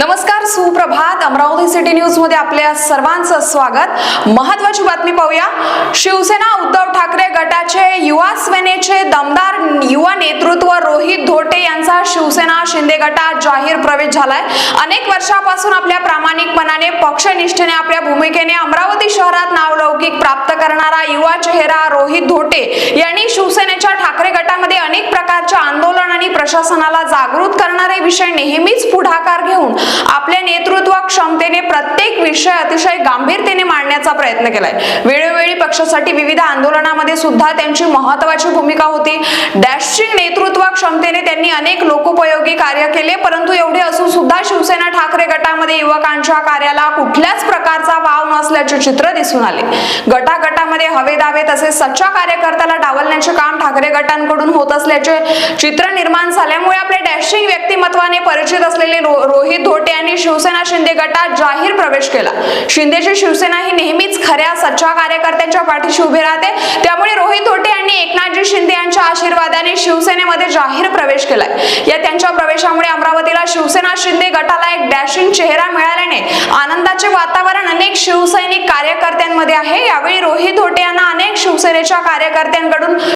नमस्कार सुप्रभात. अमरावती सिटी न्यूजमध्ये आपल्या सर्वांचं स्वागत. महत्वाची बातमी पाहूया. शिवसेना उद्धव ठाकरे गटाचे युवा सेनेचे दमदार युवा नेतृत्व रोहित धोटे यांचा शिवसेना शिंदे गटात जाहीर प्रवेश झालाय. अनेक वर्षापासून आपल्या प्रामाणिकपणाने पक्षनिष्ठेने आपल्या भूमिकेने अमरावती शहरात नावलौकिक प्राप्त करणारा युवा चेहरा रोहित धोटे यांनी शिवसेनेच्या ठाकरे गटामध्ये अनेक प्रकार प्रशासनाला जागृत करणारे विषय नेहमीच पुढाकार घेऊन आपल्या नेतृत्व क्षमतेने प्रत्येक विषय अतिशय गांभीरतेने मांडण्याचा प्रयत्न केलाय. वेळोवेळी पक्षासाठी विविध आंदोलनामध्ये सुद्धा त्यांची महत्वाची भूमिका होती. डॅशिंग नेतृत्व क्षमतेने त्यांनी अनेक लोकोपयोगी कार्य केले परंतु एवढे असून सुद्धा गटामध्ये युवकांच्या कार्याला कुठल्याच प्रकारचा वाव नसल्याचे चित्र दिसून आले. गटागटामध्ये हवे दावे तसेच सच्चा कार्यकर्त्याला डावलण्याचे काम ठाकरे गटांकडून होत असल्याचे चित्र निर्माण झाल्यामुळे आपले डॅशिंग व्यक्तिमत्वाने परिचित असलेले रो- रोहित धोटे यांनी शिवसेना शिंदे गटात जाहीर प्रवेश केला. शिंदेची शिवसेना ही नेहमीच खऱ्या सच्चा कार्यकर्त्यांच्या पाठीशी उभी राहते. त्यामुळे रोहित धोटे यांनी एकनाथ आशीर्वादाने शिवसेनेमध्ये जाहीर प्रवेश केलाय. या त्यांच्या प्रवेशामुळे अमरावतीला शिवसेना शिंदे गटाला एक डॅशिंग चेहरा मिळाल्याने आनंदाचे वातावरण अनेक शिवसैनिक कार्यकर्त्यांमध्ये आहे. यावेळी रोहित होटे यांना अनेक शिवसेनेच्या कार्यकर्त्यांकडून